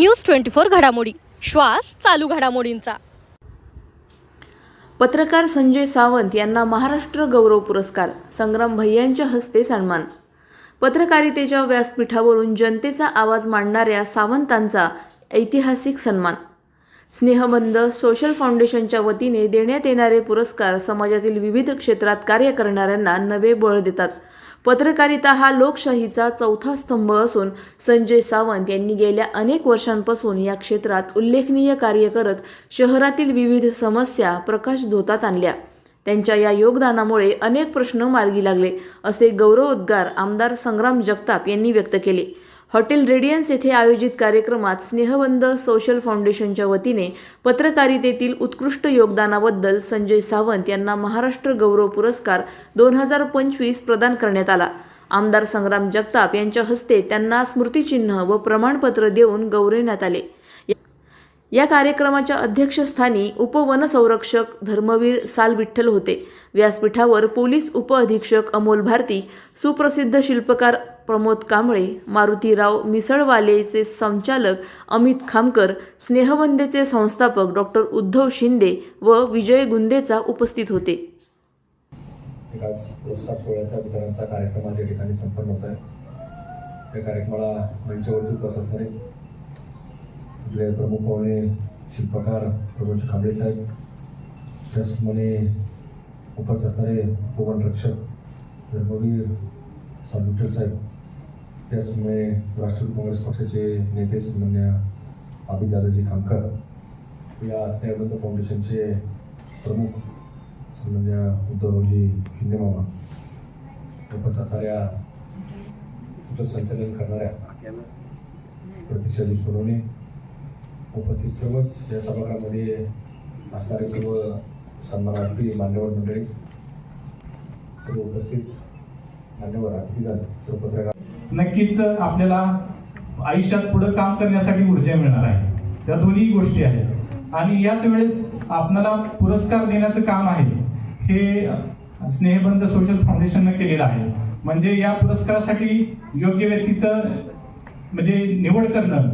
News twenty four घडामोडी. श्वास चालू घडामोडींचा. पत्रकार संजय सावंत यांना महाराष्ट्र गौरव पुरस्कार संग्राम भैयांच्या हस्ते सन्मान. पत्रकारितेच्या व्यासपीठावरून जनतेचा आवाज मांडणाऱ्या सावंतांचा ऐतिहासिक सन्मान. स्नेहबंध सोशल फाउंडेशनच्या वतीने देण्यात येणारे पुरस्कार समाजातील विविध क्षेत्रात कार्य करणाऱ्यांना नवे बळ देतात. पत्रकारिता हा लोकशाहीचा चौथा स्तंभ असून संजय सावंत यांनी गेल्या अनेक वर्षांपासून या क्षेत्रात उल्लेखनीय कार्य करत शहरातील विविध समस्या प्रकाशझोतात आणल्या. त्यांच्या या योगदानामुळे अनेक प्रश्न मार्गी लागले असे गौरवोद्गार आमदार संग्राम जगताप यांनी व्यक्त केले. हॉटेल रेडियन्स येथे आयोजित कार्यक्रमात स्नेहबंध सोशल फाउंडेशनच्या वतीने पत्रकारितेतील उत्कृष्ट योगदानाबद्दल संजय सावंत यांना महाराष्ट्र गौरव पुरस्कार दोन हजार पंचवीस प्रदान करण्यात आला. आमदार संग्राम जगताप यांच्या हस्ते त्यांना स्मृतिचिन्ह व प्रमाणपत्र देऊन गौरवण्यात आले. या कार्यक्रमाच्या अध्यक्षस्थानी उपवनसंरक्षक धर्मवीर साल विठ्ठल होते. व्यासपीठावर पोलीस उपअधीक्षक अमोल भारती सुप्रसिद्ध शिल्पकार प्रमोद कांबळे मारुतीराव मिसळवालेचे संचालक अमित खामकर स्नेहबंदेचे संस्थापक डॉक्टर उद्धव शिंदे व विजय गुंदेचा उपस्थित होते. आज पुरस्कार सोहळ्याचा वितरणाचा कार्यक्रम आज या ठिकाणी संपन्न होत आहे. त्या कार्यक्रमाला मंचावरती उपस्थित असणारे आपले प्रमुख पाहुणे शिल्पकार प्रमोद खांबळे साहेब त्याचप्रमाणे उपस्थित असणारे उपवन रक्षक धर्मवीर सालुटेल साहेब त्याचमुळे राष्ट्रवादी काँग्रेस पक्षाचे नेते सन्मान्य अभित दादाजी खामकर या स्नेहबंध फाउंडेशनचे प्रमुख सन्मान्य उद्धवजी शिंदेमामा उपस्थित असणाऱ्या सूत्रसंचालन करणाऱ्या प्रतीक्षाजी सोनवणे उपस्थित सर्वच या सभागृहामध्ये असणारे सर्व सन्मानार्थी मान्यवर मंडळी सर्व उपस्थित मान्यवर अतिथीगण सर्व पत्रकार नक्कीच आपल्याला आयुष्यात पुढे काम करण्यासाठी ऊर्जा मिळणार आहे. त्या दोन्ही गोष्टी आहेत. आणि याच वेळेस आपल्याला पुरस्कार देण्याचं काम आहे. हे स्नेहबंध सोशल फाउंडेशननं केलेलं आहे. म्हणजे या पुरस्कारासाठी योग्य व्यक्तीचं म्हणजे निवड करणं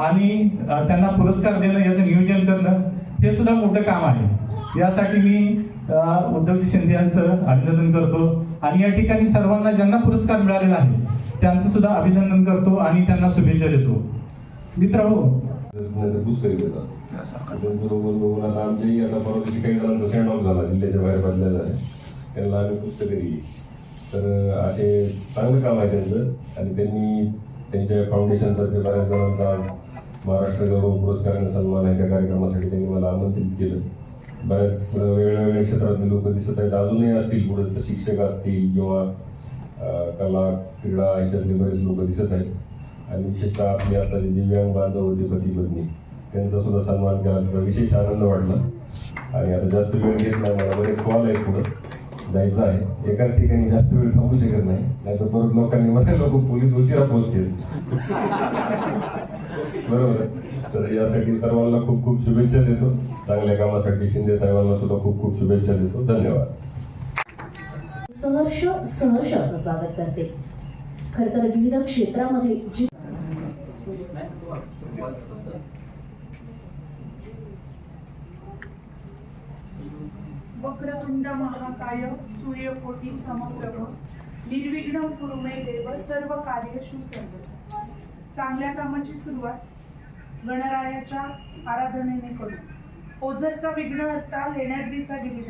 आणि त्यांना पुरस्कार देणं याचं नियोजन करणं हे सुद्धा मोठं काम आहे. यासाठी मी उद्धवजी शिंदे यांचं अभिनंदन करतो. आणि या ठिकाणी सर्वांना ज्यांना पुरस्कार मिळालेला आहे त्यांचं सुद्धा अभिनंदन करतो आणि त्यांना शुभेच्छा देतो. मित्र हो नंतर आता आमच्याही आता परवा दिवशी काही जणांचा सेंड ऑफ झाला जिल्ह्याच्या बाहेर पडलेला आहे. त्यांना आम्ही पुस्तकं दिली. तर असे चांगलं काम आहे त्यांचं. आणि त्यांनी त्यांच्या फाउंडेशनतर्फे बऱ्याच जणांचा महाराष्ट्र गौरव पुरस्काराने सन्मानाच्या कार्यक्रमासाठी त्यांनी मला आमंत्रित केलं. बऱ्याच वेगळ्या वेगळ्या क्षेत्रातले लोक दिसत आहेत. अजूनही असतील पुढे तर शिक्षक असतील किंवा कला क्रीडा ह्याच्यातले बरेच लोक दिसत आहेत. आणि विशेषतः आपले आता जे दिव्यांग बांधव होते पती पत्नी त्यांचा सुद्धा सन्मान केला त्याचा विशेष आनंद वाटला आणि आता जास्त वेळ घेत नाही मला बरेच कॉल आहेत पुढं. जायचं आहे. एकाच ठिकाणी जास्त वेळ थांबू शकत नाही. नाहीतर परत लोकांनी मला लोक पोलीस उशिरा पोहोचतील. बरोबर आहे? तर यासाठी सर्वांना खूप खूप शुभेच्छा देतो. चांगल्या कामासाठी शिंदे साहेबांना सुद्धा खूप खूप शुभेच्छा देतो. धन्यवाद. सहर्ष सहर्ष असं स्वागत करते. खर तर विविध क्षेत्रामध्ये जी वक्रतुंड महाकाय सूर्यकोटी समप्रभ निर्विघ्न कुरुमे देव सर्व कार्यशु सर्व चांगल्या कामाची सुरुवात गणरायाच्या आराधनेने करू. ओझरचा विघ्नहर्ता लेण्याद्रीचा गिरिजा